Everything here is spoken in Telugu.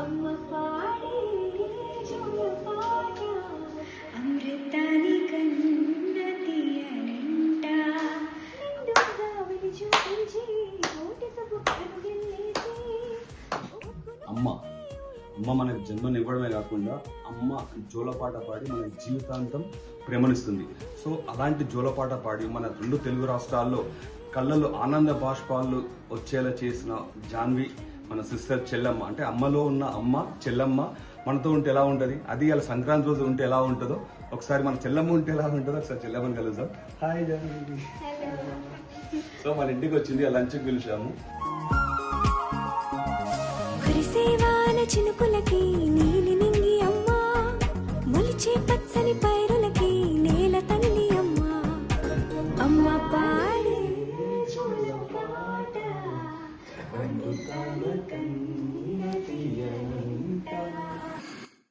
అమ్మ పాడే అమృతాని కన్న తీయనంట అమ్మ అమ్మ మనకు జన్మనివ్వడమే కాకుండా అమ్మ జోలపాట పాడి మన జీవితాంతం ప్రేమనిస్తుంది. సో అలాంటి జోలపాట పాడి మన రెండు తెలుగు రాష్ట్రాల్లో కళ్ళల్లో ఆనంద బాష్పాలు వచ్చేలా చేసిన జాన్వి మన సిస్టర్ చెల్లమ్మ అంటే అమ్మలో ఉన్న అమ్మ చెల్లమ్మ మనతో ఉంటే ఎలా ఉంటుంది? అది అలా సంక్రాంతి రోజు ఉంటే ఎలా ఉంటుందో ఒకసారి మన చెల్లమ్మ ఉంటే ఎలా ఉంటుందో ఒకసారి చెల్లమ్మని కలుద్దాం. హాయ్ సో మన ఇంటికి వచ్చింది ఆ లంచ్కి పిలిచాము. చినుకులకి నీలి నింగి అమ్మ మొలిచే పచ్చని పై Look, come, come.